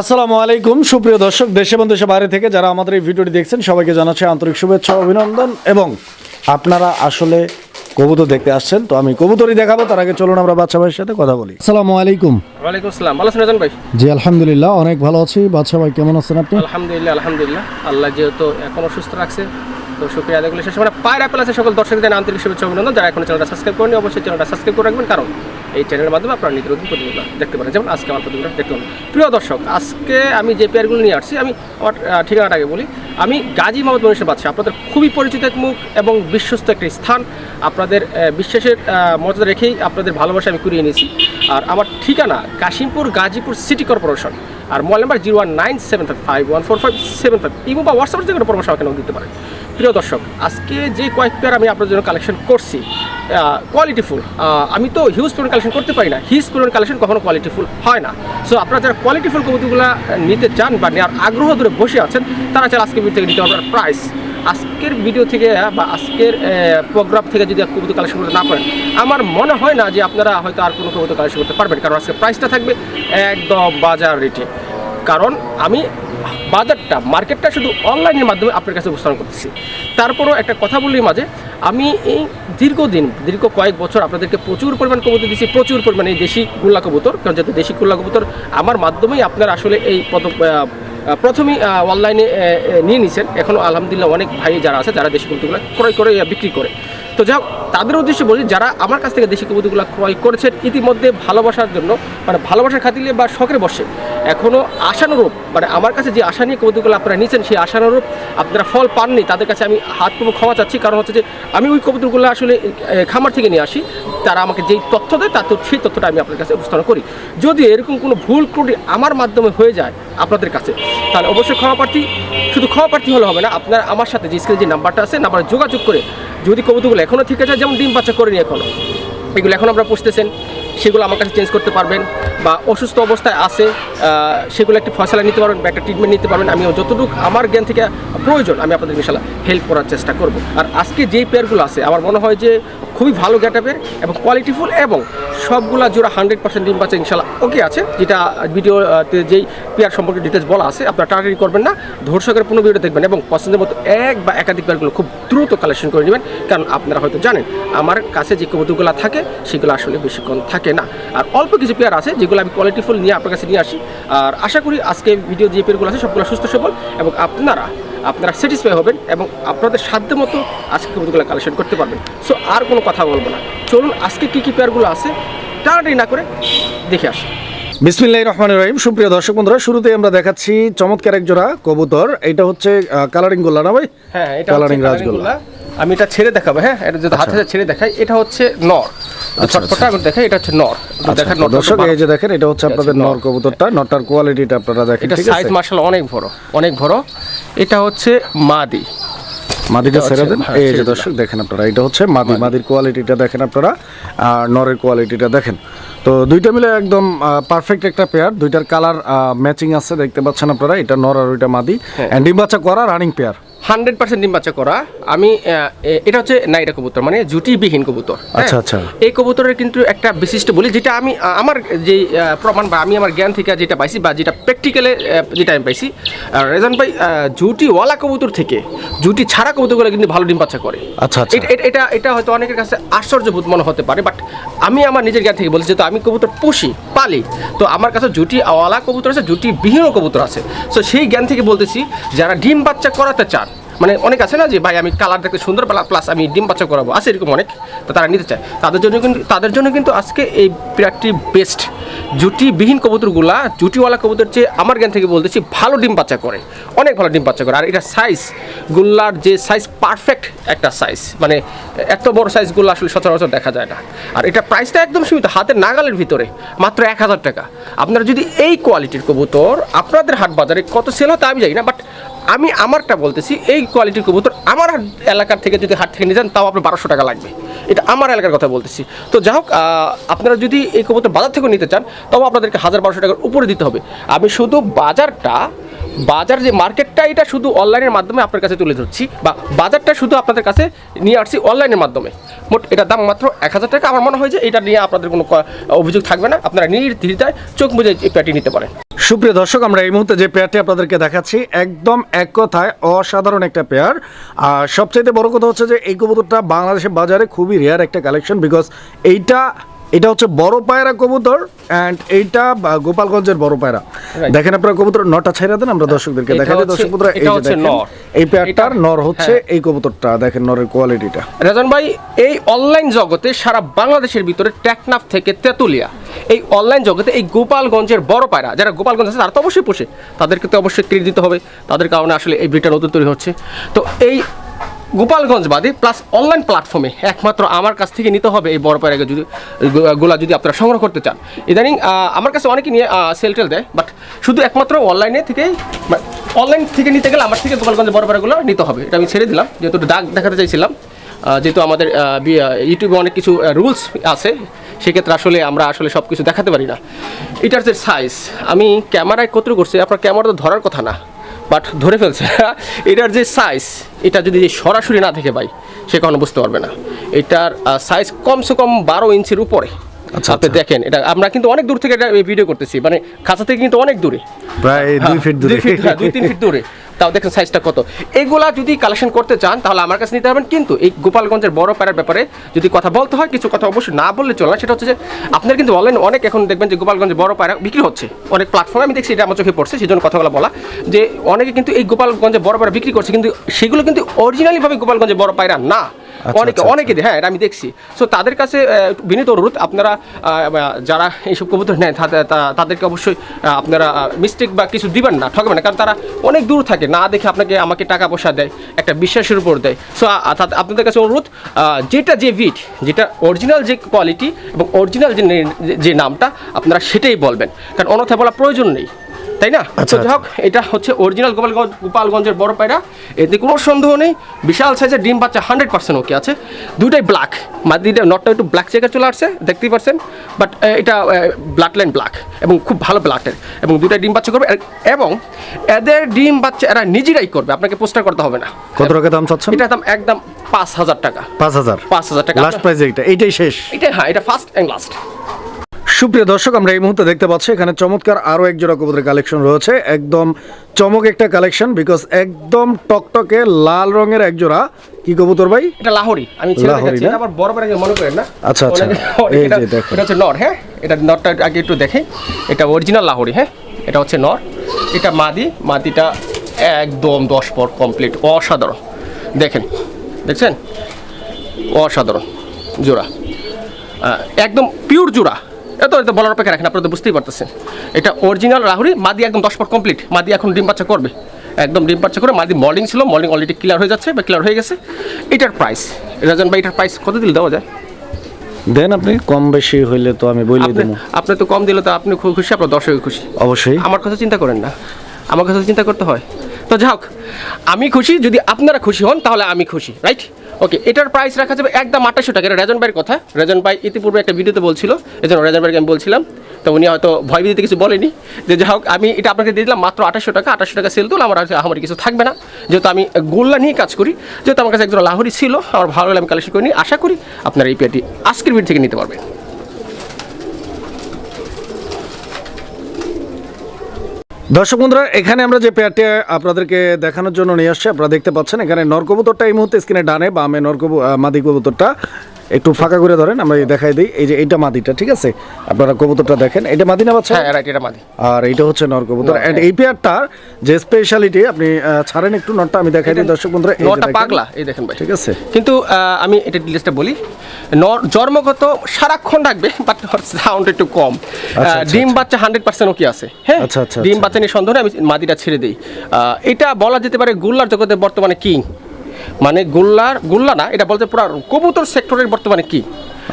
আসসালামু আলাইকুম। সুপ্রিয় দর্শক দেশে এবং দেশে বাইরে থেকে যারা আমাদের এই ভিডিওটি দেখছেন সবাইকে জানাচ্ছি আন্তরিক শুভেচ্ছা অভিনন্দন। এবং আপনারা আসলে কবুতর দেখতে আসছেন তো আমি কবুতরই দেখাবো। তার আগে চলুন আমরা বাচ্চা ভাইয়ের সাথে কথা বলি। আসসালামু আলাইকুম। ওয়ালাইকুম আসসালাম। ভালো আছেন ভাই? জি আলহামদুলিল্লাহ অনেক ভালো আছি। বাচ্চা ভাই কেমন আছেন আপনি? আলহামদুলিল্লাহ আলহামদুলিল্লাহ। আল্লাহ যেহেতু এখন অসুস্থ রাখছে তো শুক্রিয়া আদায় করলে শেষ মানে পায়রা প্লাসের সকল দর্শকদের আন্তরিক শুভেচ্ছা অভিনন্দন। যারা এখন চ্যানেলটা সাবস্ক্রাইব করেনি অবশ্যই চ্যানেলটা সাবস্ক্রাইব করে রাখবেন। কারণ এই চ্যানেলের মাধ্যমে আপনারা নিত্য নতুন প্রতিবেদন দেখতে পারেন। যেমন আজকে আমার প্রতিবেদন দেখতে পারেন। প্রিয় দর্শক আজকে আমি যে পেয়ারগুলো নিয়ে আসছি আমি আমার আহ, ঠিকানাটাকে বলি। আমি গাজী মোহাম্মদ মনীষের বাদশাহ। আপনাদের খুবই পরিচিত এক মুখ এবং বিশ্বস্ত একটি স্থান। আপনাদের বিশ্বাসের মর্যাদা রেখেই আপনাদের ভালোবাসা আমি কুড়িয়ে নিয়েছি। আর আমার ঠিকানা কাশিমপুর গাজীপুর সিটি কর্পোরেশন। আর mobile number zero one nine seven five five one four five seven five. Imo বা হোয়াটসঅ্যাপের যে কোনো পরামর্শ আমাকে দিতে পারেন। প্রিয় দর্শক, আজকে যে কয়েক পেয়ার আমি আপনাদের জন্য কালেকশন করছি কোয়ালিটিফুল আমি তো হিউজ পরিমাণ কালেকশন করতে পারি না। হিউজ পরিমাণ কালেকশন কখনো কোয়ালিটিফুল হয় না। সো আপনারা যারা কোয়ালিটিফুল কবুতরগুলো নিতে চান বা নেওয়ার আগ্রহ ধরে বসে আছেন, তারা চাইলে আজকে ভিডিও থেকে নিতে পারবেন প্রাইস আজকের ভিডিও থেকে বা আজকের প্রোগ্রাম থেকে যদি কবুতর কালেকশন করতে না পারেন, আমার মনে হয় না যে আপনারা হয়তো আর কোনো কবিতা কালেকশন করতে পারবেন, কারণ আজকে প্রাইসটা থাকবে একদম বাজার রেটে। কারণ আমি বাজারটা, মার্কেটটা শুধু অনলাইনের মাধ্যমে আপনার কাছে উপস্থাপন করতেছি। তারপরও একটা কথা বললি মাঝে, আমি এই দীর্ঘদিন, দীর্ঘ কয়েক বছর আপনাদেরকে প্রচুর পরিমাণ কবুতর দিচ্ছি প্রচুর পরিমাণে এই দেশি গুল্লা কবুতর, কারণ যেহেতু দেশি গুল্লা কবুতর, আমার মাধ্যমেই আপনার আসলে এই পদ প্রথমেই অনলাইনে নিয়ে নিছেন। এখনও আলহামদুলিল্লাহ অনেক ভাই যারা আছে, যারা দেশি কবুতরগুলো ক্রয় করে, বিক্রি করে। তো যাই তাদের উদ্দেশ্যে বলি, যারা আমার কাছ থেকে দেশি কবুতরগুলো ক্রয় করেছেন, ইতিমধ্যে ভালোবাসার জন্য মানে ভালোবাসার খাতিলে বা শখের বসে এখনও আশানুরূপ মানে আমার কাছে যে আশা নিয়ে কবুতরগুলো আপনারা নিয়েছেন, সেই আশানুরূপ আপনারা ফল পাননি, তাদের কাছে আমি হাত পুরো ক্ষমা চাচ্ছি। কারণ হচ্ছে যে, আমি ওই কবুতরগুলো আসলে খামার থেকে নিয়ে আসি, তারা আমাকে যেই তথ্য দেয় তার সেই তথ্যটা আমি আপনার কাছে উপস্থাপন করি। যদি এরকম কোনো ভুল ত্রুটি আমার মাধ্যমে হয়ে যায় আপনাদের কাছে, তাহলে অবশ্যই ক্ষমা প্রার্থী, শুধু ক্ষমা প্রার্থী হলে হবে না, আপনারা আমার সাথে যে স্ক্রিনে যে নাম্বারটা আছে, নাম্বারে যোগাযোগ করে যদি কবুতরগুলো এখনও ঠিক আছে যেমন ডিম বাচ্চা করেনি এখনও এগুলো এখন আমরা পুষতেছেন। সেগুলো আমার কাছে চেঞ্জ করতে পারবেন বা অসুস্থ অবস্থায় আছে সেগুলো একটি ফসলা নিতে পারবেন, বা একটা ট্রিটমেন্ট নিতে পারবেন। আমি যতটুকু আমার জ্ঞান থেকে প্রয়োজন, আমি আপনাদের ইনশাল্লাহ হেল্প করার চেষ্টা করব। আর আজকে যেই পেয়ারগুলো আছে, আমার মনে হয় যে খুবই ভালো গ্যাটাপের এবং কোয়ালিটিফুল এবং সবগুলা জোড়া হান্ড্রেড পার্সেন্ট ডিম পাচ্ছে ইনশাল্লাহ ওকে আছে। যেটা ভিডিওতে যেই পেয়ার সম্পর্কে ডিটেলস বলা আছে, আপনারা টাটারি করবেন না। ধর্ষকের পুরো ভিডিও দেখবেন এবং পছন্দের মতো এক বা একাধিক পেয়ারগুলো খুব দ্রুত কালেকশন করে নেবেন। কারণ আপনারা হয়তো জানেন, আমার কাছে যে কবুতরগুলো থাকে, সেগুলো আসলে বেশিক্ষণ থাকে না। আর অল্প কিছু পেয়ার আছে যেগুলো আমি কোয়ালিটিফুল নিয়ে আপনার কাছে নিয়ে আসি। আর আশা করি আজকে ভিডিও যে পেয়ারগুলো আছে সবগুলো সুস্থ সবল এবং আপনারা আপনারা স্যাটিসফাই হবেন এবং আপনাদের সাধ্য মতো আজকে কবুতরগুলো কালেকশন করতে পারবেন। সো আর কোনো কথা বলব না। চলুন আজকে কী কী পেয়ারগুলো আছে টানাটানি না করে দেখে আসি। বিসমিল্লাহ রহমান রহিম। সুপ্রিয় দর্শক বন্ধুরা শুরুতে আমরা দেখাচ্ছি চমৎকার এক জোড়া কবুতর। এটা হচ্ছে কালারিং গোল্লা না ভাই? হ্যাঁ এটা কালারিং রাজগোল্লা। আমি এটা ছেড়ে দেখাবো হ্যাঁ? এটা যদি হাতে ছেড়ে দেখাই এটা হচ্ছে নর। ছটফটা আমি দেখাই এটা হচ্ছে নর। দেখার আচ্ছা, দর্শক এই যে দেখেন এটা হচ্ছে আপনাদের নর। কবুতরটা নটার কোয়ালিটিটা আপনারা দেখেন এটা সাইজ মার্শাল অনেক বড় অনেক বড়। এটা হচ্ছে মাদি। মাদিটা ছেড়ে দেন? হ্যাঁ, এই যে দর্শক দেখেন আপনারা এটা হচ্ছে মাদি। মাদির কোয়ালিটিটা দেখেন আপনারা আর নরের কোয়ালিটিটা দেখেন। তো দুইটা মিলে একদম পারফেক্ট একটা পেয়ার দুইটার কালার ম্যাচিং আছে দেখতে পাচ্ছেন আপনারা এটা নর আর ওইটা মাদি। ডিম বাচ্চা করা রানিং পেয়ার হান্ড্রেড পার্সেন্ট ডিম বাচ্চা করা আমি এটা হচ্ছে নাইরা কবুতর মানে জুটিবিহীন কবুতর হ্যাঁ? আচ্ছা, আচ্ছা। এই কবুতরের কিন্তু একটা বিশিষ্ট বলি যেটা আমি আমার যে প্রমাণ বা আমি আমার জ্ঞান থেকে যেটা পাইছি বা যেটা প্র্যাকটিক্যালে যেটা আমি পাইছি রেজন ভাই জুটিওয়ালা কবুতর থেকে জুটি ছাড়া কবুতরগুলো কিন্তু ভালো ডিম বাচ্চা করে আচ্ছা আচ্ছা এটা- এটা- হয়তো অনেকের কাছে আশ্চর্যবোধ মনে হতে পারে বাট আমি আমার নিজের জ্ঞান থেকে বলছি যেহেতু আমি কবুতর পুষি পালি তো আমার কাছে জুটি আওয়ালা কবুতর আছে জুটি বিহীনও কবুতর আছে সো সেই জ্ঞান থেকে বলতেছি যারা ডিম বাচ্চা করাতে চান মানে অনেক আছে না যে, ভাই, আমি কালার দেখতে সুন্দর প্লাস আমি ডিম বাচ্চা করাবো। আছে এরকম অনেক, তো তারা নিতে চায়। তাদের জন্য কিন্তু, তাদের জন্য কিন্তু আজকে এই বিরাটটি বেস্ট জুটিবিহীন কবুতরগুলা, জুটিওয়ালা কবুতর চেয়ে আমার জ্ঞান থেকে বলতেছি, ভালো ডিম বাচ্চা করে। অনেক ভালো ডিম বাচ্চা করে। আর এটা সাইজ গুল্লার যে সাইজ পারফেক্ট একটা সাইজ মানে এত বড় সাইজগুলো আসলে সচরাচর দেখা যায় না। আর এটা প্রাইসটা একদম সীমিত, হাতের নাগালের ভিতরে, মাত্র এক হাজার টাকা। আপনারা যদি এই কোয়ালিটির কবুতর, আপনাদের হাট বাজারে কত সেল হয় তা আমি জানি না বাট আমি আমারটা বলতেছি, এই কোয়ালিটির কবুতর আমার এলাকার থেকে যদি হাট থেকে নিয়ে যান, তাও আপনার বারোশো টাকা লাগবে। এটা আমার এলাকার কথা বলতেছি। তো যাই হোক আপনারা যদি এই কবুতর বাজার থেকে নিতে চান, তবে আপনাদেরকে হাজার বারোশো টাকার উপরে দিতে হবে। আমি শুধু বাজারটা, বাজার যে মার্কেটটা, এটা শুধু অনলাইনের মাধ্যমে আপনার কাছে তুলে ধরছি, বা বাজারটা শুধু আপনাদের কাছে নিয়ে আসছি অনলাইনের মাধ্যমে। মোট এটার দাম মাত্র এক হাজার টাকা। আমার মনে হয় যে এটা নিয়ে আপনাদের কোনো অভিযোগ থাকবে না। আপনারা নির্দ্বিধায় চোখ বুঝে প্যাটি নিতে পারেন। সুপ্রিয় দর্শক, আমরা এই মুহূর্তে যে পেয়ারটি আপনাদেরকে দেখাচ্ছি, একদম এক কথায় অসাধারণ একটা পেয়ার আর সবচাইতে বড় কথা হচ্ছে যে, এই কবুতরটা বাংলাদেশের বাজারে খুবই রেয়ার একটা কালেকশন বিকজ এইটা এটা হচ্ছে বড় পায়রা কবুতর অ্যান্ড এইটা বা গোপালগঞ্জের বড় পায়রা। দেখেন আপনারা কবুতর নটা ছেড়ে দেন আমরা দর্শকদেরকে এটা দেখাই দর্শক বন্ধুরা এই যে হচ্ছে দেখেন নর। এই পেয়ারটার নর হচ্ছে হ্যাঁ। এই কবুতরটা দেখেন নরের কোয়ালিটিটা। রাজন ভাই এই অনলাইন জগতে সারা বাংলাদেশের ভিতরে টেকনাফ থেকে তেতুলিয়া এই অনলাইন জগতে এই গোপালগঞ্জের বড় পায়রা যারা গোপালগঞ্জ আছে তারা তো অবশ্যই পোষে। তাদেরকে তো অবশ্যই ক্রেডিট দিতে হবে। তাদের কারণে আসলে এই ব্রিডটা নতুন তৈরি হচ্ছে। তো এই গোপালগঞ্জ বাদে প্লাস অনলাইন প্ল্যাটফর্মে একমাত্র আমার কাছ থেকে নিতে হবে এই বড় পায়রাকে যদি, গোলা যদি আপনারা সংগ্রহ করতে চান। ইদানিং আমার কাছে অনেকে নিয়ে সেল টেল দেয় বাট শুধু একমাত্র অনলাইনে থেকেই অনলাইন থেকে নিতে গেলে আমার থেকে গোপালগঞ্জের বড় পায়রাগুলো নিতে হবে। এটা আমি ছেড়ে দিলাম, যেহেতু দাগ দেখাতে চাইছিলাম। যেহেতু আমাদের ইউটিউবে অনেক কিছু রুলস আছে, সেক্ষেত্রে আসলে আমরা আসলে সব কিছু দেখাতে পারি না। এটার যে সাইজ আমি ক্যামেরায় কত করছি, আপনার ক্যামেরা তো ধরার কথা না। বাট ধরে ফেলছে। এটার যে সাইজ এটা যদি সরাসরি না থেকে পাই, সে কখনো বুঝতে পারবে না। এটার সাইজ কমসে কম বারো ইঞ্চির উপরে। আপনি দেখেন এটা আমরা কিন্তু অনেক দূর থেকে এটা ভিডিও করতেছি মানে খাঁচা থেকে কিন্তু অনেক দূরে। প্রায় দুই হ্যাঁ, ফিট দূরে। দুই হ্যাঁ, তিন ফিট দূরে। তাও দেখেন সাইজটা কত। এগুলা যদি কালেকশন করতে চান তাহলে আমার কাছে নিতে পারবেন কিন্তু এই গোপালগঞ্জের বড় প্যারার ব্যাপারে যদি কথা বলতে হয় কিছু কথা অবশ্যই না বললে চলে না সেটা হচ্ছে যে আপনার কিন্তু অনলাইন অনেক এখন দেখবেন যে গোপালগঞ্জের বড় পায়রা বিক্রি হচ্ছে। অনেক প্ল্যাটফর্মে আমি দেখছি এটা আমার চোখে পড়ছে সেই জন্য কথাগুলো বলা। যে অনেকে কিন্তু এই গোপালগঞ্জে বড় পায়রা বিক্রি করছে কিন্তু সেগুলো কিন্তু অরিজিনালি ভাবে গোপালগঞ্জে বড় পায়রা না। অনেকে আচ্ছা, অনেকে হ্যাঁ এটা আমি দেখছি। সো তাদের কাছে বিনীত অনুরোধ আপনারা যারা এইসব কবুতর নেন তাদেরকে অবশ্যই আপনারা মিস্টেক বা কিছু দিবেন না ঠকবেন না কারণ তারা অনেক দূর থাকে না দেখে আপনাকে আমাকে টাকা পয়সা দেয় একটা বিশ্বাসের উপর দেয়। সো আপনাদের কাছে অনুরোধ যেটা যে ভিট যেটা অরিজিনাল যে কোয়ালিটি এবং অরিজিনাল যে যে নামটা আপনারা সেটাই বলবেন। কারণ অন্যথায় বলা প্রয়োজন নেই। তাই না? আচ্ছা, তো যাই হোক এটা হচ্ছে অরিজিনাল গোপালগঞ্জ গোপালগঞ্জের বড় পায়রা। এতে কোনো সন্দেহ নেই বিশাল সাইজের ডিম বাচ্চা হান্ড্রেড পার্সেন্ট ওকে আছে। দুইটাই ব্ল্যাক মাদিটা নটটা একটু ব্ল্যাক চেকার চলে আসছে দেখতেই পারছেন। বাট এটা ব্লাড লাইন ব্ল্যাক এবং খুব ভালো ব্লাডের এবং দুইটা ডিম বাচ্চা করবে। এবং এদের ডিম বাচ্চা এরা নিজেরাই করবে আপনাকে পোস্টার করতে হবে না। কত টাকা দাম চাচ্ছেন? এটা দাম একদম পাঁচ হাজার টাকা। পাঁচ হাজার। পাঁচ হাজার টাকা। লাস্ট প্রাইস এইটা এইটাই শেষ। এটা হ্যাঁ এটা ফার্স্ট অ্যান্ড লাস্ট সুপ্রিয় দর্শক আমরা এই মুহূর্তে দেখতে পাচ্ছি এখানে চমৎকার আরও এক জোড়া কবুতরের কালেকশন রয়েছে। একদম চমক একটা কালেকশন বিকজ একদম টকটকে লাল রঙের এক জোড়া। কি কবুতর ভাই? এটা লাহোরি আমি ছেড়ে দেখাচ্ছি আবার বড় বড় মনে করেন না? আচ্ছা, আচ্ছা। এই যে দেখুন। এটা হচ্ছে নর হ্যাঁ? এটা নরটা আগে একটু দেখে। এটা অরিজিনাল লাহোরি হ্যাঁ? এটা হচ্ছে নর। এটা মাদি মাদিটা একদম দশ পর কমপ্লিট অসাধারণ। দেখেন দেখছেন? অসাধারণ জোড়া। একদম পিওর জোড়া। এত এটা বলার অপেক্ষা রাখেন আপনারা তো বুঝতেই পারতেছেন। এটা অরিজিনাল রাহুরি মাদি একদম দশ পর কমপ্লিট মাদি এখন ডিম বাচ্চা করবে। একদম ডিম বাচ্চা করে মাদি মর্নিং ছিল মর্নিং অলরেডি ক্লিয়ার হয়ে যাচ্ছে বা ক্লিয়ার হয়ে গেছে। এটার প্রাইস রাজন ভাই এটার প্রাইস কত দিলে দেওয়া যায়? দেন আপনি কম বেশি হইলে তো আমি বলে দেবো। আপনি তো কম দিলে তো আপনি খুব খুশি আপনার দর্শক খুশি। অবশ্যই। আমার কথা চিন্তা করেন না। আমার কথা চিন্তা করতে হয়। তো যাই হোক আমি খুশি যদি আপনারা খুশি হন তাহলে আমি খুশি রাইট ওকে এটার প্রাইস রাখা যাবে একদম আঠাশশো টাকা। এটা রেজন ভাইয়ের কথা। রেজন ভাই ইতিপূর্বে একটা ভিডিওতে বলছিল, এই জন্য রেজন ভাইকে আমি বলছিলাম। তো উনি হয়তো ভয় ভীতিতে কিছু বলেনি। যে যাই হোক, আমি এটা আপনাকে দিয়ে দিলাম মাত্র আঠাশশো টাকা। আঠাশশো টাকা সেল তো আমার আমার কিছু থাকবে না। যেহেতু আমি গোল্লা নিয়ে কাজ করি, যেহেতু আমার কাছে একজন লাহরি ছিল, আমার ভালো লাগলে আমি কালেকশন করিনি আশা করি আপনারা এই পেয়ারটি আজকের ভিড় থেকে নিতে পারবেন। দর্শক বন্ধুরা, এখানে আমরা যে পেয়ারটি আপনাদেরকে দেখানোর জন্য নিয়ে আসছি, আপনারা দেখতে পাচ্ছেন, এখানে নরকবুতরটা এই মুহূর্তে স্ক্রিনে ডানে, বামে নরকবু মাদি কবুতরটা। একটু ফাঁকা করে ধরেন আমরা দেখাই দিই। এই যে এইটা মাদিটা ঠিক আছে? আপনারা কবুতরটা দেখেন। এটা মাদি না বাচ্চা? হ্যাঁ রাইট এটা মাদি। আর এইটা হচ্ছে নর, এন্ড হ্যাঁ। এই পেয়ারটার যে স্পেশালিটি আপনি ছাড়েন একটু নটটা আমি দেখাই দিই দর্শক বন্ধুরা। এই যে পাগলা এই দেখেন ভাই। ঠিক আছে? কিন্তু আমি এটা ডিটেলসটা বলি। নর জন্মগত সারাক্ষণ রাখবে বাট সাউন্ড একটু কম। আচ্ছা, ডিম বাচ্চা হান্ড্রেড পার্সেন্ট ওকে আছে? হ্যাঁ? আচ্ছা, আচ্ছা, ডিম আচ্ছা। বাচ্চা নিয়ে সন্দেহ আমি মাদিটা ছেড়ে দিই। এটা বলা যেতে পারে গুল্লার জগতে বর্তমানে কিং মানে গুল্লার গুল্লা না এটা বলতে পুরো কবুতর সেক্টরের বর্তমানে কি?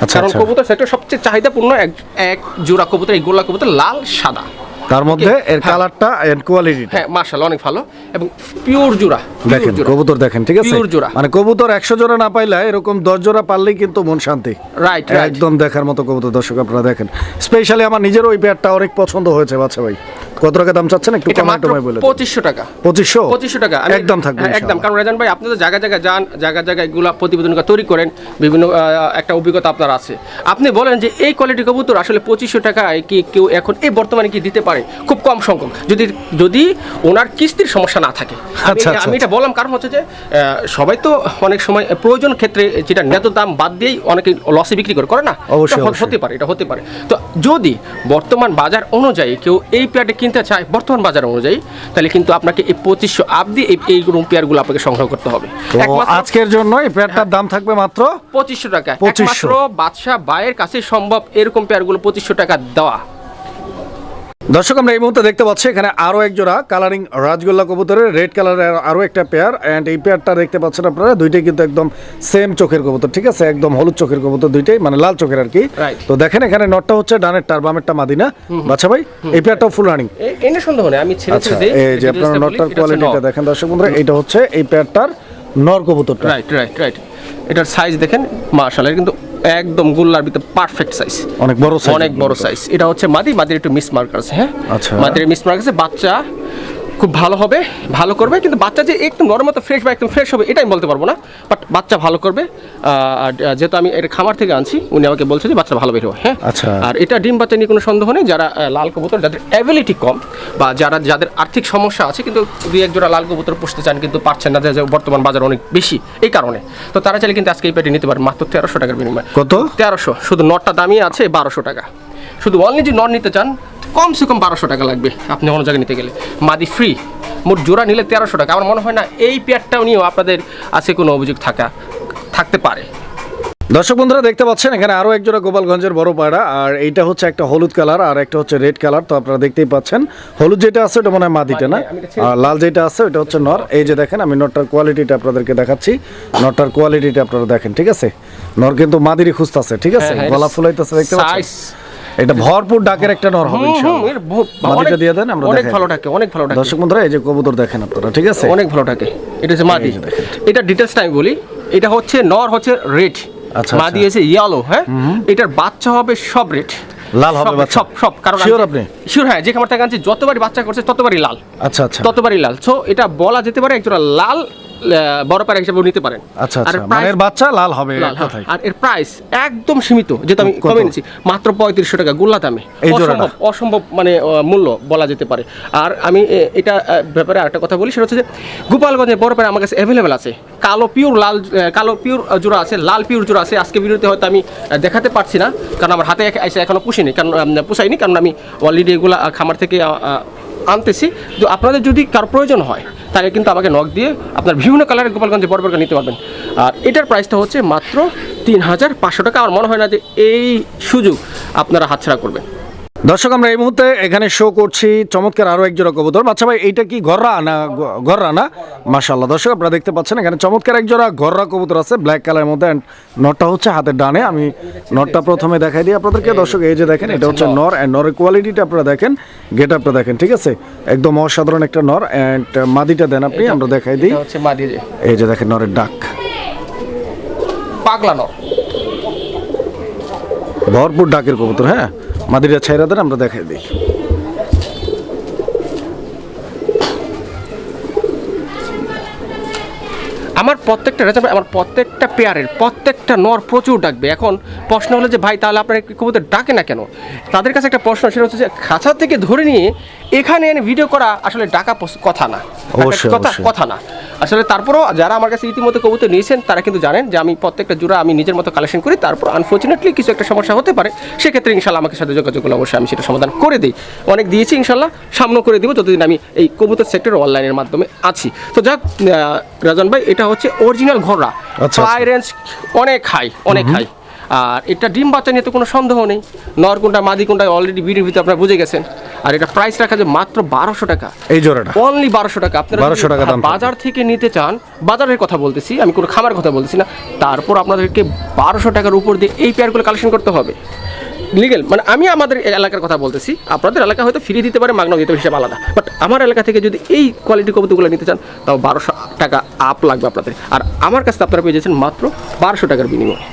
আচ্ছা, কারণ আচ্ছা। কবুতর সেক্টর সবচেয়ে চাহিদাপূর্ণ এক এক জোড়া কবুতর এই গোল্লা কবুতর লাল সাদা। তার মধ্যে এর। কালারটা এন্ড কোয়ালিটি হ্যাঁ মার্শাল অনেক ভালো। এবং পিওর জোড়া দেখেন কবুতর দেখেন ঠিক আছে? Pure জোড়া। মানে কবুতর একশো জোড়া না পাইলে এরকম দশ জোড়া পারলেই কিন্তু মন শান্তি। রাইট রাইট একদম দেখার মতো কবুতর দর্শক আপনারা দেখেন। স্পেশালি আমার নিজের ওই পেয়ারটা অনেক পছন্দ হয়েছে বাচ্চা ভাই। কত টাকা দাম চাচ্ছেন? একটু এটা কমায় টমায় বলে পঁচিশশো টাকা। পঁচিশশো? পঁচিশশো টাকা। একদম থাকবে হ্যাঁ, একদম। কারণ রেজান ভাই আপনি তো জায়গা জায়গায় যান জায়গা জায়গায় এগুলা প্রতিবেদনটা তৈরি করেন বিভিন্ন একটা অভিজ্ঞতা আপনার আছে। আপনি বলেন যে এই কোয়ালিটি কবুতর আসলে পঁচিশশো টাকায় কি কেউ এখন এই বর্তমানে কি দিতে পারে? খুব কম সংখ্যক। যদি যদি ওনার কিস্তির সমস্যা না থাকে। আমি আচ্ছা, আচ্ছা, আমি এটা বললাম কারণ হচ্ছে যে সবাই তো অনেক সময় প্রয়োজন ক্ষেত্রে যেটা ন্যায্য দাম বাদ দিয়েই অনেকে লসে বিক্রি করে করে না? এটা। হতে পারে এটা হতে পারে। তো যদি বর্তমান বাজার অনুযায়ী কেউ এই পেয়ারটা কিনতে চায় বর্তমান বাজার অনুযায়ী তাহলে কিন্তু আপনাকে এই পঁচিশশো আপ দিয়ে এই পেয়ার পেয়ারগুলো আপনাকে সংগ্রহ করতে হবে। আজকের জন্য এই পেয়ারটার দাম থাকবে মাত্র পঁচিশশো টাকা। 2500 একমাত্র বাদশাহ বায়ের কাছে সম্ভব এরকম পেয়ারগুলো পঁচিশশো টাকা দেওয়া। দর্শক আমরা এই মুহূর্তে দেখতে পাচ্ছি এখানে আরও এক জোড়া কালারিং রাজগোল্লা কবুতরের রেড কালারের আরও একটা পেয়ার এন্ড এই পেয়ারটা দেখতে পাচ্ছেন আপনারা দুইটাই কিন্তু একদম সেম চোখের কবুতর ঠিক আছে? একদম হলুদ চোখের কবুতর দুইটাই মানে লাল চোখের আর কি। তো দেখেন এখানে নটটা হচ্ছে ডানের টার বামেরটা মাদিনা। বাচ্চা ভাই এই পেয়ারটাও ফুল রানিং আচ্ছা এই যে আপনারা নটটার কোয়ালিটিটা দেখেন দর্শক বন্ধুরা এটা হচ্ছে এই পেয়ারটার নর কবুতরটা। রাইট রাইট রাইট এটার সাইজ দেখেন মার্শাল কিন্তু একদম গুল্লার ভিতরে পারফেক্ট সাইজ অনেক বড় সাইজ অনেক বড় সাইজ এটা হচ্ছে মাদি মাদির একটু মিস মার্ক আছে হ্যাঁ? আচ্ছা। মাদির মিস মার্ক আছে বাচ্চা খুব ভালো হবে ভালো করবে কিন্তু বাচ্চা যে একদম নরম মতো ফ্রেশ বা একদম ফ্রেশ হবে এটা আমি বলতে পারব না। বাট বাচ্চা ভালো করবে আর যেহেতু আমি এটা খামার থেকে আনছি উনি আমাকে বলছে যে বাচ্চা ভালো বের হবে হ্যাঁ? আচ্ছা। আর এটা ডিম বাচ্চা নিয়ে কোনো সন্দেহ নেই যারা লাল কবুতর যাদের অ্যাবিলিটি কম বা যারা যাদের আর্থিক সমস্যা আছে কিন্তু দুই এক জোড়া লাল কবুতর পুষতে চান কিন্তু পারছেন না যে বর্তমান বাজার অনেক বেশি এই কারণে। তো তারা চাইলে কিন্তু আজকে এই পেটি নিতে পারেন মাত্র তেরোশো টাকার বিনিময়ে। কত? তেরোশো শুধু নটটা দামই আছে বারোশো টাকা। শুধু অনলি যদি নট নিতে চান কমসে কম বারোশো টাকা লাগবে। আপনি অন্য জায়গায় নিতে গেলে। মাদি ফ্রি মোট জোড়া নিলে তেরোশো টাকা। আমার মনে হয় না এই পেয়ারটাও নিয়েও আপনাদের আছে কোনো অভিযোগ থাকা থাকতে পারে। দর্শক বন্ধুরা দেখতে পাচ্ছেন এখানে আরও এক জোড়া গোপালগঞ্জের বড় পায়রা। আর এইটা হচ্ছে একটা হলুদ কালার আর একটা হচ্ছে রেড কালার তো আপনারা দেখতেই পাচ্ছেন হলুদ যেটা আছে ওটা মনে হয় মাদিটা না? আর লাল যেটা আছে ওটা হচ্ছে নর। এই যে দেখেন আমি নটটার কোয়ালিটিটা আপনাদেরকে দেখাচ্ছি। নটটার কোয়ালিটিটা আপনারা দেখেন ঠিক আছে? নর কিন্তু মাদিরই খুঁজতেছে ঠিক আছে? হ্যাঁ, হ্যাঁ, গলা ফুলাইতেছে দেখতে পাচ্ছেন। এটা ভরপুর ডাকের একটা নর হবে। মাদিটা দিয়ে দেন আমরা অনেক ভালো। থাকে অনেক ভালো থাকে দর্শক বন্ধুরা এই যে কবুতর দেখেন আপনারা ঠিক আছে অনেক ভালো থাকে এটা হচ্ছে মাদি। এটা ডিটেলসটা আমি বলি এটা হচ্ছে নর হচ্ছে রেড আচ্ছা, মাদি আচ্ছা। হচ্ছে ইয়েলো হ্যাঁ এটার বাচ্চা হবে সব রেড লাল হবে বাচ্চা? সব সব কারণ Sure আপনি? শিওর হ্যাঁ যে খামার থেকে আনছি যতবারই বাচ্চা করছে ততবারই লাল আচ্ছা আচ্ছা ততবারই লাল সো এটা বলা যেতে পারে একজোড়া লাল বড় পায়রা হিসেবে নিতে পারেন। আচ্ছা আর আচ্ছা এর এর বাচ্চা লাল হবে হ্যাঁ। আর এর প্রাইস একদম সীমিত যেটা আমি কমে নিচ্ছি মাত্র পঁয়ত্রিশশো টাকা গোল্লা দামে। অসম্ভব অসম্ভব মানে মূল্য বলা যেতে পারে। আর আমি এটা ব্যাপারে আরেকটা কথা বলি সেটা হচ্ছে যে গোপালগঞ্জের বড় পায়রা আমার কাছে অ্যাভেলেবেল আছে। কালো পিওর লাল কালো পিওর জোড়া আছে লাল পিওর জোড়া আছে। আজকে ভিডিওতে হয়তো আমি দেখাতে পারছি না কারণ আমার হাতে এসে এখনও পুষিনি কারণ পুষাইনি কারণ আমি অলরেডি এগুলো খামার থেকে আনতেছি। তো আপনাদের যদি কার প্রয়োজন হয়, তাহলে কিন্তু আমাকে নক দিয়ে আপনার বিভিন্ন কালারের গোপালগঞ্জে বড় বড় নিতে পারবেন। আর এটার প্রাইসটা হচ্ছে মাত্র তিন হাজার পাঁচশো টাকা। আমার মনে হয় না যে এই সুযোগ আপনারা হাতছাড়া করবেন। দর্শক আমরা এই মুহূর্তে এখানে শো করছি। চমৎকার আরও এক জোড়া কবুতর। বাচ্চা ভাই এইটা কি গররা না গররা না? মাশাল্লাহ দর্শক আপনারা দেখতে পাচ্ছেন এখানে চমৎকার এক জোড়া গররা কবুতর আছে ব্ল্যাক কালারের মধ্যে and নটটা হচ্ছে হাতের ডানে। আমি নটটা প্রথমে দেখাই দিই আপনাদেরকে। দর্শক এই যে দেখেন এটা হচ্ছে নর অ্যান্ড নরের কোয়ালিটিটা আপনারা দেখেন গেট আপটা দেখেন ঠিক আছে? একদম অসাধারণ একটা নর অ্যান্ড মাদিটা দেন আপনি আমরা দেখাই দিই। এই যে দেখেন নরের ডাক। পাগলা নর। ভরপুর ডাকের কবুতর হ্যাঁ? মাদিরা ছাইরা আমরা দেখাই দিই। প্রত্যেকটা রেজাল্ট আমার প্রত্যেকটা পেয়ারের প্রত্যেকটা নর প্রচুর ডাকবে। এখন প্রশ্ন হলো যে ভাই তাহলে আপনার কবুতর ডাকে না কেন? তাদের কাছে একটা প্রশ্ন সেটা হচ্ছে যে খাঁচা থেকে ধরে নিয়ে এখানে এনে ভিডিও করা আসলে ডাকা কথা না। কথা? কথা না। আসলে তারপরও যারা আমার কাছে ইতিমধ্যে কবুতর নিয়েছেন তারা কিন্তু জানেন যে আমি প্রত্যেকটা জোড়া আমি নিজের মতো কালেকশন করি। তারপর আনফর্চুনেটলি কিছু একটা সমস্যা হতে পারে। সেক্ষেত্রে ইনশাল্লাহ আমাকে সাথে যোগাযোগ করলে অবশ্যই আমি সেটা সমাধান করে দিই। অনেক দিয়েছি ইনশাল্লাহ সামনে করে দিব যতদিন আমি এই কবুতর সেক্টর অনলাইনের মাধ্যমে আছি। তো যাক রাজন ভাই এটা হচ্ছে অরিজিনাল ঘোড়া। ফ্লাই রেঞ্জ অনেক হাই অনেক হাই আর এটা ডিম বাচ্চা নিয়ে তো কোনো সন্দেহ নেই। নর কোনটা মাদি কোনটা অলরেডি ভিডিওর ভিতরে আপনারা বুঝে গেছেন। আর এটা প্রাইস রাখা যে মাত্র বারোশো টাকা। এই জোড়াটা? অনলি বারোশো টাকা। আপনারা বারোশো টাকা দাম বাজার থেকে নিতে চান বাজারের কথা বলতেছি আমি কোনো খামার কথা বলতেছি না। তারপর আপনাদেরকে বারোশো টাকার উপর দিয়ে এই পেয়ারগুলো কালেকশন করতে হবে। লিগেল মানে আমি আমাদের এলাকার কথা বলতেছি। আপনাদের এলাকা হয়তো ফিরিয়ে দিতে পারে, মাগনা দিতে আলাদা। বাট আমার এলাকা থেকে যদি এই কোয়ালিটি কবুতরগুলো নিতে চান, তাও বারোশো টাকা আপ লাগবে আপনাদের। আর আমার কাছে আপনারা পেয়ে যাচ্ছেন মাত্র বারোশো টাকার বিনিময়ে।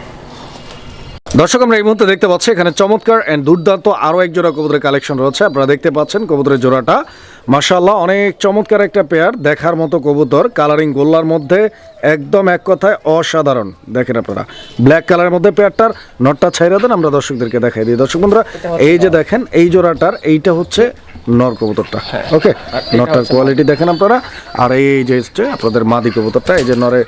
দর্শক, আমরা এই মুহূর্তে দেখতে পাচ্ছি এখানে চমৎকার অ্যান্ড দুর্দান্ত আরও এক জোড়া কবুতরের কালেকশন রয়েছে। আপনারা দেখতে পাচ্ছেন কবুতরের জোড়াটা। মাশাল্লাহ অনেক চমৎকার একটা পেয়ার দেখার মতো কবুতর কালারিং গোল্লার মধ্যে একদম এক কথায় অসাধারণ। দেখেন আপনারা ব্ল্যাক কালারের মধ্যে পেয়ারটার নটটা ছাইরা দেন আমরা দর্শকদেরকে দেখাই দিই। দর্শক বন্ধুরা এই যে দেখেন এই জোড়াটার এইটা হচ্ছে নর কবুতরটা। ওকে নটটার কোয়ালিটি দেখেন আপনারা। আর এই যে আপনাদের মাদি কবুতরটা এই যে নরে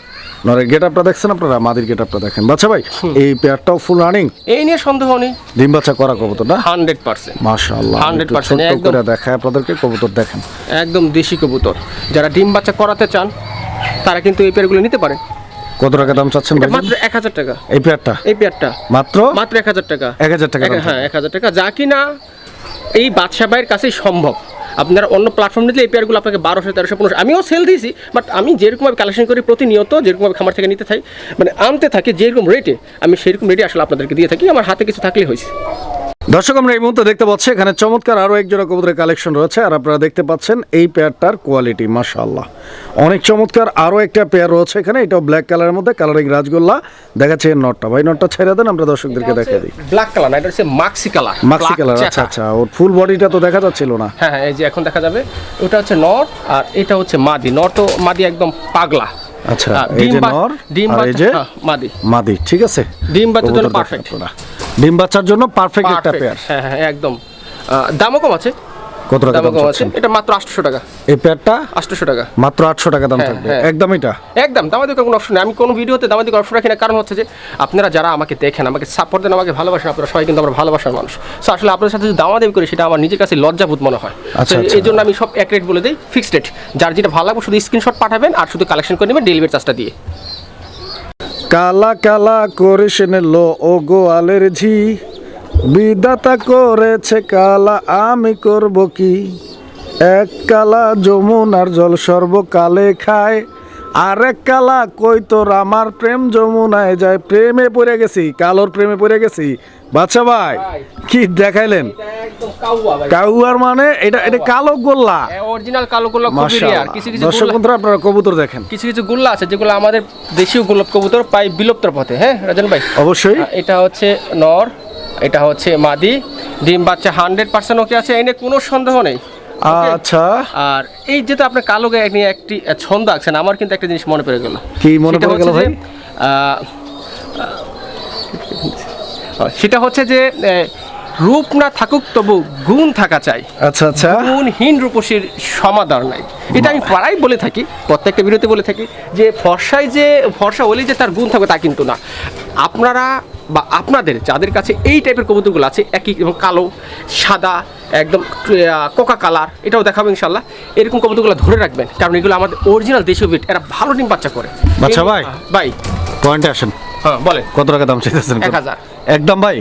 নরের গেট আপটা দেখছেন আপনারা? মাদির গেট আপটা দেখেন। বাচ্চা ভাই এই পেয়ারটাও ফুল রানিং এই নিয়ে সন্দেহ নেই। ডিম বাচ্চা করা কবুতর না? Hundred percent. মাশাআল্লাহ 100% একটু ছোট্ট একদম। করে দেখায় আপনাদেরকে কবুতর দেখেন। একদম দেশি কবুতর। যারা ডিম বাচ্চা করাতে চান তারা কিন্তু এই পেয়ারগুলো নিতে পারেন কত টাকা দাম চাচ্ছেন ভাই? মাত্র এক হাজার টাকা। এই পেয়ারটা? এই পেয়ারটা। মাত্র? মাত্র এক হাজার টাকা। এক হাজার টাকা হ্যাঁ এক হাজার টাকা। যা কিনা এই বাদশা ভাইয়ের কাছেই সম্ভব। আপনারা অন্য প্ল্যাটফর্ম নিলে এই পেয়ারগুলো আপনাকে বারোশো, তেরোশো, পনেরোশো, আমিও সেল দিয়েছি বাট আমি যেরকমভাবে কালেকশন করি প্রতিনিয়ত, যেরকমভাবে খামার থেকে নিতে থাকি মানে আনতে থাকি যেরকম রেটে আমি সেরকম রেটে আসলে আপনাদেরকে দিয়ে থাকি, আমার হাতে কিছু থাকলে হয়েছে। দর্শক আমরা এই মুহূর্তে দেখতে পাচ্ছি এখানে চমৎকার আরও এক জোড়া কবুতরের কালেকশন রয়েছে আর আপনারা দেখতে পাচ্ছেন এই পেয়ারটার কোয়ালিটি মাশাআল্লাহ। অনেক চমৎকার আরও একটা পেয়ার রয়েছে এখানে এটাও ব্ল্যাক কালারের মধ্যে কালারিং রাজগোল্লা দেখাচ্ছে এর নটটা ভাই নটটা ছেড়ে দেন আমরা দর্শকদেরকে দেখাই দিই। ব্ল্যাক কালার না এটা হচ্ছে মাক্সি কালার মাক্সি কালার আচ্ছা আচ্ছা ওর ফুল বডিটা তো দেখা যাচ্ছিল না। হ্যাঁ হ্যাঁ এই যে এখন দেখা যাবে ওটা হচ্ছে নর আর এটা হচ্ছে মাদি। নর ও মাদি একদম পাগলা। আচ্ছা এই ডিম যে নর ডিম বাচ্চা- হ্যাঁ, মাদি। মাদি ঠিক আছে? ডিম বাচ্চার জন্য পারফেক্ট। ডিম বাচ্চার জন্য পারফেক্ট একটা পেয়ার হ্যাঁ হ্যাঁ একদম। দামও কম আছে। কত টাকা দাম আছে। এটা মাত্র আটশো টাকা। এই পেয়ারটা আটশো টাকা। মাত্র আটশো টাকা দাম হ্যাঁ, থাকবে। হ্যাঁ। একদম এটা? একদম দামাদি কোনো অপশন নেই। আমি কোনো ভিডিওতে দামাদি অপশন রাখি না। কারণ হচ্ছে যে আপনারা যারা আমাকে দেখেন আমাকে সাপোর্ট দেন আমাকে ভালোবাসেন আপনারা সবাই কিন্তু আমরা ভালোবাসার মানুষ। সো আসলে আপনাদের সাথে যদি দামাদামি করি সেটা আমার নিজের কাছে লজ্জাবোধ মনে হয়। আচ্ছা, আচ্ছা। এই জন্য আমি সব এক রেট বলে দিই ফিক্সড রেট যার যেটা ভালো লাগবে শুধু স্ক্রিনশট পাঠাবেন আর শুধু কালেকশন করে নেবেন ডেলিভারি চার্জটা দিয়ে। কালা কালা করিস লো ও গোয়ালের ঝি। বিদাতা করেছে কালা আমি করব কি? এক কালা যমুনার জল সর্বকালে খায় আরেক কালা কই তোর আমার প্রেম যমুনায় যায়। প্রেমে পড়ে গেছি কালোর প্রেমে পড়ে গেছি। বাচ্চা ভাই কি দেখাইলেন? কাউয়ার মানে এটা এটা কালো গোল্লা। অরিজিনাল কালো গোল্লা খুবই রেয়ার কিছু কিছু দর্শক বন্ধুরা আপনারা কবুতর দেখেন। কিছু কিছু গোল্লা আছে যেগুলো আমাদের দেশীয় গোলাপ কবুতর প্রায় বিলুপ্তর পথে। হ্যাঁ রাজন ভাই? অবশ্যই। এটা হচ্ছে নর এটা হচ্ছে মাদি। ডিম বাচ্চা হান্ড্রেড পার্সেন্ট ওকে আছে এনে কোনো সন্দেহ নেই। আচ্ছা। আর এই যেটা আপনার কালো গায়ে নিয়ে একটি ছন্দ আঁকছেন আমার কিন্তু একটা জিনিস মনে পড়ে গেল। কি মনে পড়ে গেল ভাই? সেটা হচ্ছে যে রূপ না থাকুক তবু গুণ থাকা চাই। আচ্ছা আচ্ছা। গুণহীন রূপসীর সমাদর নাই। এটা আমি প্রায় বলে থাকি প্রত্যেকটা বিরতি বলে থাকি যে ফর্সায় যে ফর্সা হলেই যে তার গুণ থাকবে তা কিন্তু না। আপনারা বা আপনাদের যাদের কাছে এই টাইপের কবুতরগুলো আছে একই এবং কালো সাদা একদম কোকা কালার এটাও দেখাবো ইনশাল্লাহ এরকম কবুতরগুলো ধরে রাখবেন কারণ এগুলো আমাদের অরিজিনাল দেশীয় বিট এরা ভালো ডিম বাচ্চা করে। বাচ্চা ভাই? ভাই। পয়েন্টে আসেন। হ্যাঁ বলে কত টাকা দাম চাইতেছেন এক হাজার। একদম ভাই?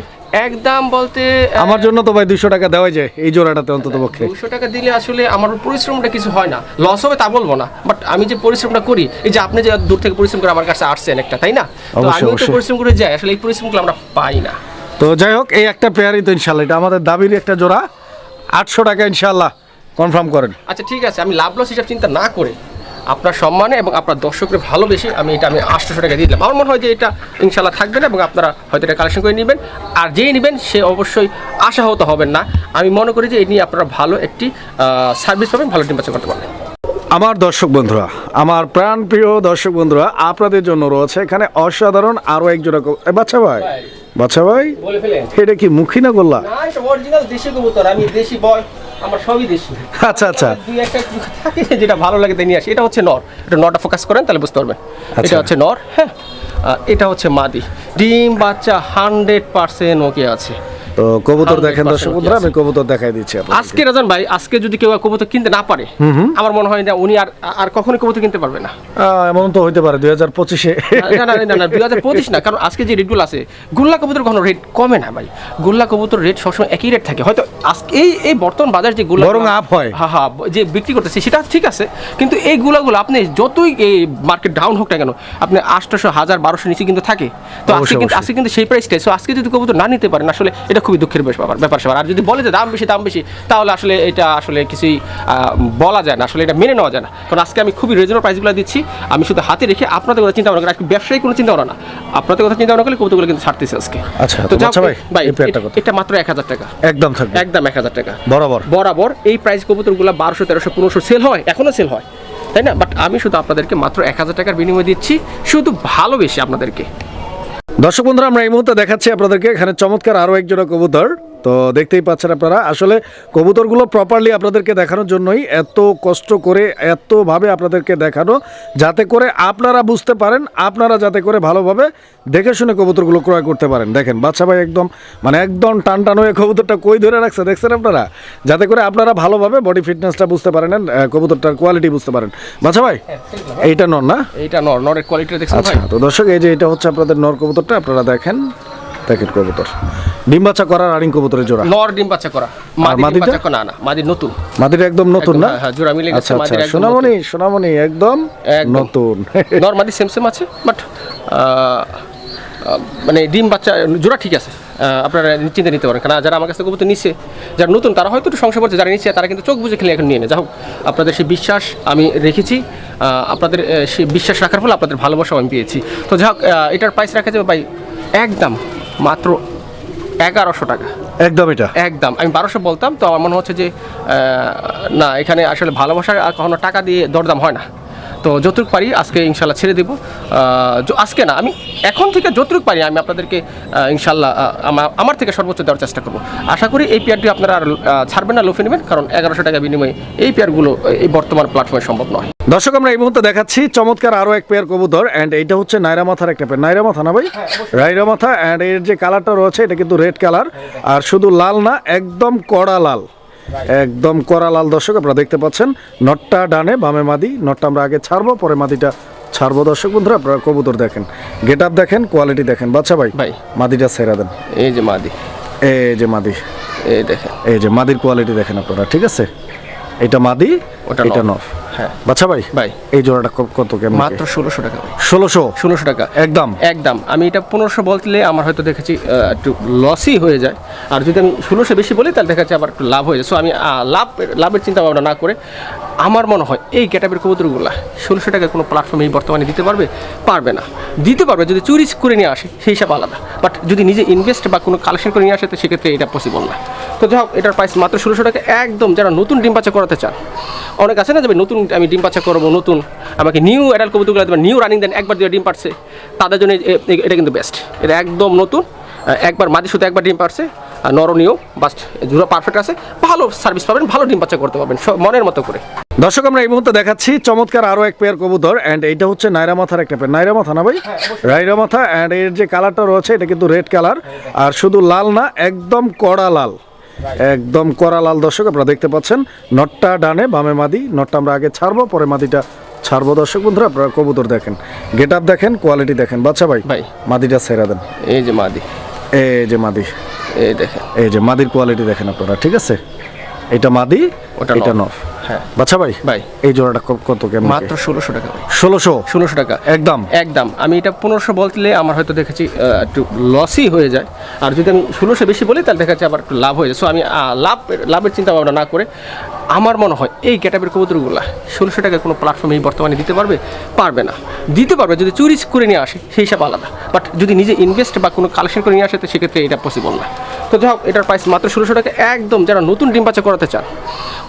একদম বলতে আমার জন্য তো ভাই দুইশো টাকা দেওয়াই যায় এই জোড়াটাতে অন্তত পক্ষে। দুশো টাকা দিলে আসলে আমার পরিশ্রমটা কিছু হয় না। লস হবে তা বলব না বাট আমি যে পরিশ্রমটা করি এই যে আপনি যে দূর থেকে পরিশ্রম করে আমার কাছে আসছেন একটা তাই না? তো অবশ্যই, তো পরিশ্রম করে যাই আসলে এই পরিশ্রমগুলো আমরা পাই না। তো যাই হোক এই একটা পেয়ারই তো ইনশাল্লাহ এটা আমাদের দাবির একটা জোড়া। আটশো টাকা ইনশাল্লাহ কনফার্ম করেন। আচ্ছা ঠিক আছে আমি লাভ লস হিসাব চিন্তা না করে আপনার সম্মানে এবং আপনার দর্শকের ভালোবেসে আমি এটা আমি আটশোশো টাকা দিয়ে দিলাম। আমার মনে হয় যে এটা ইনশাল্লাহ থাকবে না এবং আপনারা হয়তো এটা কালেকশন করে নেবেন। আর যেই নেবেন সে অবশ্যই আশাহত হবেন না। আমি মনে করি যে এই নিয়ে আপনারা ভালো একটি সার্ভিস পাবেন ভালো বাচ্চা করতে পারবেন। আমার দর্শক বন্ধুরা আমার প্রাণ প্রিয় দর্শক বন্ধুরা আপনাদের জন্য রয়েছে এখানে অসাধারণ আরও এক জোড়া বাচ্চা ভাই ভাই। বাচ্চা ভাই এটা কি মুখী না গোল্লা? অরিজিনাল দেশি কবুতর। আমি দেশি বয় আমার সবই দেশি। আচ্ছা আচ্ছা। দুই একটা থাকে যেটা ভালো লাগে তাই নিয়ে আসি। এটা হচ্ছে নর। এটা নটা ফোকাস করেন তাহলে বুঝতে পারবেন। আচ্ছা। এটা হচ্ছে নর হ্যাঁ। এটা হচ্ছে মাদি। ডিম বাচ্চা হান্ড্রেড পার্সেন্ট ওকে আছে। তো কবুতর দেখেন দর্শক বন্ধুরা আমি কবুতর দেখাই দিচ্ছি আজকে রাজন ভাই আজকে যদি কেউ কবুতর কিনতে না পারে আমার মনে হয় না উনি আর আর কখনোই কবুতর কিনতে পারবে না। এমন তো হইতে পারে দুই হাজার পঁচিশে। না না না না দুই হাজার পঁচিশ না কারণ আজকে যে রেটগুলো আছে গুল্লা কবুতর কখনো রেট কমে না ভাই। গুল্লা কবুতর রেট সবসময় একই রেট থাকে। হয়তো আজকে এই এই বর্তমান বাজার যে বরং up হয়। হ্যাঁ হ্যাঁ যে বিক্রি করতেছে সেটা ঠিক আছে কিন্তু এই গুলাগুলো আপনি যতই এই মার্কেট ডাউন হোক না কেন আপনি আটশোশো হাজার বারোশো নিচে কিন্তু থাকে। তো আজকে কিন্তু আজকে কিন্তু সেই প্রাইসটাই সো আজকে যদি কবুতর না নিতে পারেন আসলে এটা খুবই দুঃখের বেশ ব্যাপার ব্যাপার স্যাপার আর যদি বলে যে দাম বেশি দাম বেশি তাহলে আসলে এটা আসলে কিছুই বলা যায় না। আসলে এটা মেনে নেওয়া যায় না। কারণ আজকে আমি খুবই রিজনেবল প্রাইসগুলো দিচ্ছি। আমি শুধু হাতে রেখে আপনাদের কথা চিন্তা ভাবনা করি। আজকে ব্যবসায়ী কোনো চিন্তা ভাবনা না। আপনাদের কথা চিন্তা ভাবনা করলে কৌতুকগুলো কিন্তু ছাড়তেছে আজকে। আচ্ছা, তো ভাই, ভাই? এটা মাত্র এক হাজার টাকা। একদম থাকবে। একদম এক হাজার টাকা। বরাবর। বরাবর এই প্রাইস কবুতরগুলো বারোশো তেরোশো পনেরোশো সেল হয়। এখনও সেল হয়। তাই না? বাট আমি শুধু আপনাদেরকে মাত্র এক হাজার টাকার বিনিময় দিচ্ছি। শুধু ভালোবেসে আপনাদেরকে। দর্শক বন্ধুরা আমরা এই মুহূর্তে দেখাচ্ছি আপনাদেরকে এখানে চমৎকার আরও একজোড়া কবুতর। তো দেখতেই পাচ্ছেন আপনারা আসলে কবুতরগুলো প্রপারলি আপনাদেরকে দেখানোর জন্যই এত কষ্ট করে এতভাবে আপনাদেরকে দেখানো যাতে করে আপনারা বুঝতে পারেন আপনারা যাতে করে ভালোভাবে দেখে শুনে কবুতরগুলো ক্রয় করতে পারেন। দেখেন বাচ্চা ভাই একদম মানে একদম টান টান হয়ে কবুতরটা কই ধরে রাখছে দেখছেন আপনারা? যাতে করে আপনারা ভালোভাবে বডি ফিটনেসটা বুঝতে পারেন কবুতরটার কোয়ালিটি বুঝতে পারেন। বাচ্চা ভাই এইটা নর না? এইটা নর নরের কোয়ালিটি দেখছেন আচ্ছা তো দর্শক এই যে এটা হচ্ছে আপনাদের নর কবুতরটা আপনারা দেখেন। দেখেন কবুতর ডিম বাচ্চা করা রানিং কবুতরের জোড়া? নর ডিম বাচ্চা করা। মাদি বাচ্চা করা না না মাদি নতুন। মাদির একদম নতুন না? হ্যাঁ, হ্যাঁ, জোড়া মিলে গেছে, আচ্ছা আচ্ছা মাদির একদম সোনামণি সোনামণি একদম। নতুন। নর মাদি সেম সেম আছে বাট মানে ডিম বাচ্চা জোড়া ঠিক আছে। আপনারা নিশ্চিন্তে নিতে পারেন কারণ যারা আমার কাছে কবুতর নিচ্ছে যারা নতুন তারা হয়তো একটু সংশয় করছে যারা নিচ্ছে তারা কিন্তু চোখ বুঝে খেলে এখন নিয়ে নেয়। যাই হোক আপনাদের সেই বিশ্বাস আমি রেখেছি আপনাদের সেই বিশ্বাস রাখার ফলে আপনাদের ভালোবাসাও আমি পেয়েছি। তো যাই হোক এটার প্রাইস রাখা যাবে ভাই একদম মাত্র এগারোশো টাকা। একদম এটা? একদম। আমি বারোশো বলতাম তো আমার মনে হচ্ছে যে না এখানে আসলে ভালোবাসার আর কখনো টাকা দিয়ে দরদাম হয় না। তো যতটুকু পারি আজকে ইনশাল্লাহ ছেড়ে দেবো। আজকে না আমি এখন থেকে যতটুকু পারি আমি আপনাদেরকে ইনশাল্লাহ আমার থেকে সর্বোচ্চ দেওয়ার চেষ্টা করব। আশা করি এই পেয়ারটি আপনারা আর ছাড়বেন না লোফে নেবেন কারণ এগারোশো টাকা বিনিময়ে এই পেয়ারগুলো এই বর্তমান প্ল্যাটফর্মে সম্ভব নয়। দর্শক আমরা এই মুহূর্তে দেখাচ্ছি চমৎকার আরও এক পেয়ার কবুতর অ্যান্ড এইটা হচ্ছে নাইরা মাথার একটা পেয়ার নাইরা মাথা না ভাই? নাইরা মাথা অ্যান্ড এর যে কালারটা রয়েছে এটা কিন্তু রেড কালার আর শুধু লাল না একদম কড়া লাল। একদম কড়া লাল দর্শক আপনারা দেখতে পাচ্ছেন নটটা ডানে বামে মাদি নটটা আমরা আগে ছাড়বো পরে মাদিটা ছাড়বো। দর্শক বন্ধুরা আপনারা কবুতর দেখেন গেট আপ দেখেন কোয়ালিটি দেখেন। বাচ্চা ভাই ভাই। মাদিটা সেরা দেন। এই যে মাদি। এই যে মাদি। এই দেখেন। এই যে মাদির কোয়ালিটি দেখেন আপনারা ঠিক আছে? এটা মাদি ওটা এটা নর। হ্যাঁ। বাচ্চা ভাই? ভাই। এই জোড়াটা কত কেমন মাত্র ষোলোশো টাকা ষোলোশো? ষোলোশো টাকা। একদম? একদম। আমি এটা পনেরোশো বললে আমার হয়তো দেখেছি একটু লসই হয়ে যায়। আর যদি আমি ষোলোশো বেশি বলি তাহলে দেখাচ্ছি আবার একটু লাভ হয়ে যায়। সো আমি লাভ লাভের চিন্তা ভাবনা না করে আমার মনে হয় এই ক্যাটাবের কবুতরগুলো ষোলোশো টাকার কোনো প্ল্যাটফর্মে এই বর্তমানে দিতে পারবে? পারবে না। দিতে পারবে যদি চুরি করে নিয়ে আসে সেই হিসাব আলাদা। বাট যদি নিজে ইনভেস্ট বা কোনো কালেকশন করে নিয়ে আসে তো সেক্ষেত্রে এটা পসিবল না। তো যাই হোক এটার প্রাইস মাত্র ষোলোশো টাকা। একদম যারা নতুন ডিম বাচ্চা করাতে চান অনেক আছে না যে ভাই, নতুন আমি ডিম বাচ্চা করব নতুন। আমাকে নিউ অ্যাডাল কবুতরগুলো দেবেন নিউ রানিং দেন একবার দিয়ে ডিম পারছে তাদের জন্য এটা কিন্তু বেস্ট এটা একদম নতুন একবার মাদি শুধু একবার ডিম পারছে আর নরনীয় বাস্ট জুড়ো পারফেক্ট আছে। ভালো সার্ভিস পাবেন ভালো ডিম বাচ্চা করতে পারবেন মনের মতো করে। দর্শক আমরা এই মুহূর্তে দেখাচ্ছি চমৎকার আরও এক পেয়ার কবুতর অ্যান্ড এইটা হচ্ছে নাইরা মাথার একটা পেয়ার নাইরা মাথা না ভাই? নাইরা মাথা অ্যান্ড এর যে কালারটা রয়েছে এটা কিন্তু রেড কালার আর শুধু লাল না একদম কড়া লাল। একদম কড়া লাল দর্শক আপনারা দেখতে পাচ্ছেন নটটা ডানে বামে মাদি নটটা আমরা আগে ছাড়বো পরে মাদিটা ছাড়বো। দর্শক বন্ধুরা আপনারা কবুতর দেখেন গেট আপ দেখেন কোয়ালিটি দেখেন। বাচ্চা ভাই ভাই। মাদিটা সেরা দেন। এই যে মাদি। এই যে মাদি। এই দেখেন। এই যে মাদির কোয়ালিটি দেখেন আপনারা ঠিক আছে? এটা মাদি ওটা এটা নর। হ্যাঁ। বাচ্চা ভাই? ভাই। এই জোড়াটা কত কেমন মাত্র ষোলোশো টাকা ষোলোশো? ষোলোশো টাকা। একদম? একদম। আমি এটা পনেরোশো বললে আমার হয়তো দেখেছি একটু লসই হয়ে যায়। আর যদি আমি ষোলোশো বেশি বলি তাহলে দেখাচ্ছি আবার একটু লাভ হয়ে যায়। সো আমি লাভ লাভের চিন্তা ভাবনা না করে আমার মনে হয় এই ক্যাটাবের কবুতরগুলো ষোলোশো টাকার কোনো প্ল্যাটফর্মে এই বর্তমানে দিতে পারবে? পারবে না। দিতে পারবে যদি চুরি করে নিয়ে আসে সেই হিসাব আলাদা। বাট যদি নিজে ইনভেস্ট বা কোনো কালেকশন করে নিয়ে আসে তো সেক্ষেত্রে এটা পসিবল না। তো যাই হোক, এটার প্রাইস মাত্র ষোলোশো টাকা। একদম যারা নতুন ডিম বাচ্চা করাতে চান,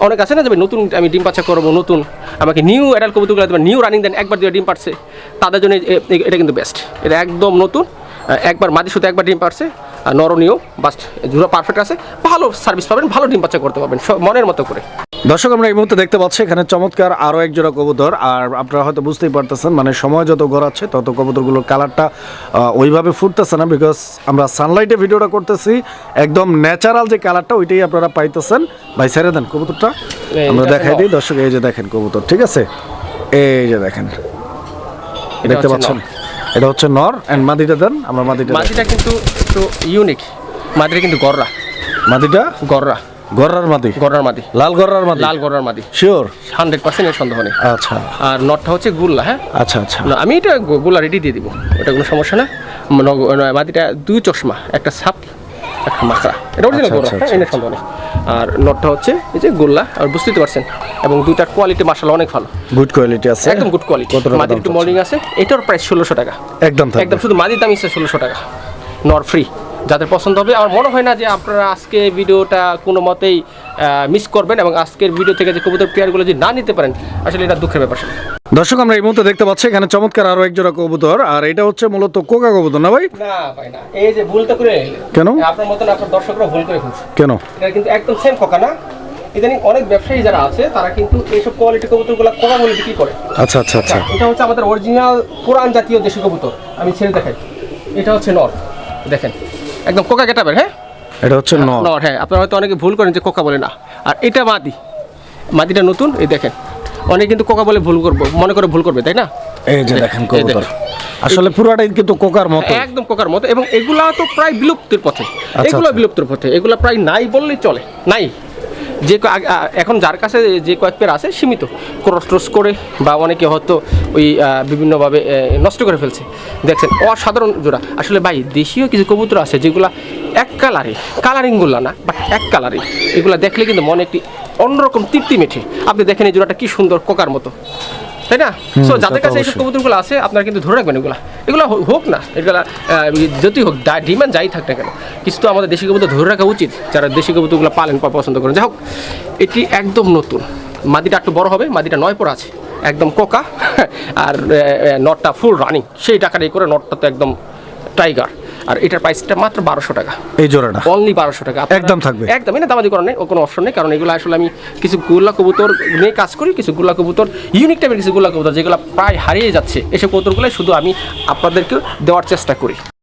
অনেক আছে না যাবে নতুন, আমি ডিম বাচ্চা করব নতুন, আমাকে নিউ অ্যাডাল কবুতরগুলো দেবেন নিউ রানিং দেন, একবার দিয়ে ডিম পারছে তাদের জন্য এটা কিন্তু বেস্ট এটা একদম নতুন একবার মাদি শুধু একবার ডিম পারছে আর নরনীয় বাস্ট জুড়ো পারফেক্ট আছে। ভালো সার্ভিস পাবেন ভালো ডিম বাচ্চা করতে পারবেন মনের মতো করে। দর্শক আমরা এই মুহূর্তে দেখতে পাচ্ছি এখানে চমৎকার আরও এক জোড়া কবুতর আর আপনারা হয়তো বুঝতেই পারতেছেন মানে সময় যত গড়াচ্ছে তত কবুতরগুলোর কালারটা ওইভাবে ফুটতেছে না বিকজ আমরা সানলাইটে ভিডিওটা করতেছি একদম ন্যাচারাল যে কালারটা ওইটাই আপনারা পাইতেছেন। ভাই ছেড়ে দেন কবুতরটা। আমরা দেখাই দিই দর্শক এই যে দেখেন কবুতর ঠিক আছে? এই যে দেখেন দেখতে পাচ্ছেন। এটা হচ্ছে নর অ্যান্ড মাদিটা দেন আমরা মাদিটা। মাদিটা কিন্তু একটু ইউনিক মাদিটা কিন্তু গররা। মাদিটা? গররা। গররার মাদি। গররার মাদি। লাল গররার মাদি? লাল গররার মাদি। শিওর হান্ড্রেড পার্সেন্ট এর সন্দেহ নেই। আচ্ছা। আর নটটা হচ্ছে গুল্লা হ্যাঁ? আচ্ছা আচ্ছা। আমি এটা গুল্লা রেডি দিয়ে দিব। ওটা কোনো সমস্যা না মাদিটা দুই চশমা একটা সাপ। একটা মাকড়া এটা অরিজিনাল আচ্ছা, গোল্লা আচ্ছা, হ্যাঁ এনে সন্দেহ নেই। আর নটটা হচ্ছে এই যে গোল্লা আর বুঝতেই পারছেন। এবং দুইটা কোয়ালিটি মার্শাল অনেক ভালো। গুড কোয়ালিটি আছে। একদম গুড কোয়ালিটি মাদির একটু মর্নিং আছে এটার প্রাইস ষোলোশো টাকা। একদম একদম শুধু মাদির দাম ইচ্ছে ষোলোশো টাকা। নর ফ্রি যাদের পছন্দ হবে। আমার মনে হয় না যে আপনারা আজকে ভিডিওটা কোনো মতেই মিস করবেন এবং আজকের ভিডিও থেকে যে কবুতর পেয়ারগুলো যদি না নিতে পারেন আসলে এটা দুঃখের ব্যাপার। দর্শক আমরা এই মুহূর্তে দেখতে পাচ্ছি এখানে চমৎকার আরও এক জোড়া কবুতর আর এটা হচ্ছে মূলত কোকা কবুতর না ভাই? না ভাই না। এই যে ভুলটা করে কেন? আপনার মতন আপনার দর্শকরা ভুল করে ফেলছে। কেন? এটা কিন্তু একদম সেম কোকা না? ইদানিং অনেক ব্যবসায়ী যারা আছে তারা কিন্তু এইসব কোয়ালিটি কবুতরগুলো কোকা বলে বিক্রি করে। আচ্ছা আচ্ছা আচ্ছা। এটা হচ্ছে আমাদের অরিজিনাল পুরান জাতীয় দেশি কবুতর। আমি ছেড়ে দেখাই। এটা হচ্ছে নর দেখেন। একদম কোকা গেটাবের হ্যাঁ? এটা হচ্ছে ন নর। হ্যাঁ। আপনারা হয়তো অনেকে ভুল করেন যে কোকা বলে না। আর এটা মাদি। মাদিটা নতুন এই দেখেন। অনেকে কিন্তু কোকা বলে ভুল করব মনে করে ভুল করবে তাই না? এই যে দেখেন কবুতর। আসলে পুরাটাই কিন্তু কোকার মতো। একদম কোকার মতো। এবং এগুলা তো প্রায় বিলুপ্তির পথে। এগুলো আচ্ছা। বিলুপ্তির পথে। এগুলা প্রায় নাই বললেই চলে। নাই। যে এখন যার কাছে যে কয়েক পেয়ার আছে সীমিত। ক্রস ট্রস করে বা অনেকে হয়তো ওই বিভিন্নভাবে নষ্ট করে ফেলছে। দেখছেন, অসাধারণ জোড়া। আসলে ভাই, দেশীয় কিছু কবুতর আছে যেগুলো এক কালারে কালারিংগুলো না, বাট এক কালারে। এগুলা দেখলে কিন্তু মনে একটি অন্যরকম তৃপ্তি মেঠে। আপনি দেখেন এই জোড়াটা কী সুন্দর কোকার মতো। তাই না? সো যাদের কাছে এইসব। কবুতরগুলো আছে আপনারা কিন্তু ধরে রাখবেন এগুলা এগুলো হোক না এগুলা যতই হোক ডিমান্ড যাই থাক না কেন কিছু তো আমাদের দেশি কবুতর ধরে রাখা উচিত যারা দেশি কবুতরগুলো পালেন বা পছন্দ করেন। যাই হোক এটি একদম নতুন। মাদিটা একটু বড় হবে মাদিটা নয় পর আছে একদম কোকা আর নটটা ফুল রানিং সেই টাকার এই করে নটটা তো একদম টাইগার আর এটার প্রাইসটা মাত্র বারোশো টাকা। এই জোড়াটা? অনলি বারোশো টাকা। একদম থাকবে। একদম এটা দামাদি করার নেই কোনো অপশন নেই কারণ এগুলো আসলে আমি কিছু গোল্লা কবুতর নিয়ে কাজ করি কিছু গোল্লা কবুতর ইউনিক টাইপের কিছু গোল্লা কবুতর যেগুলো প্রায় হারিয়ে যাচ্ছে। এসব কবুতরগুলো শুধু আমি আপনাদেরকে দেওয়ার চেষ্টা করি।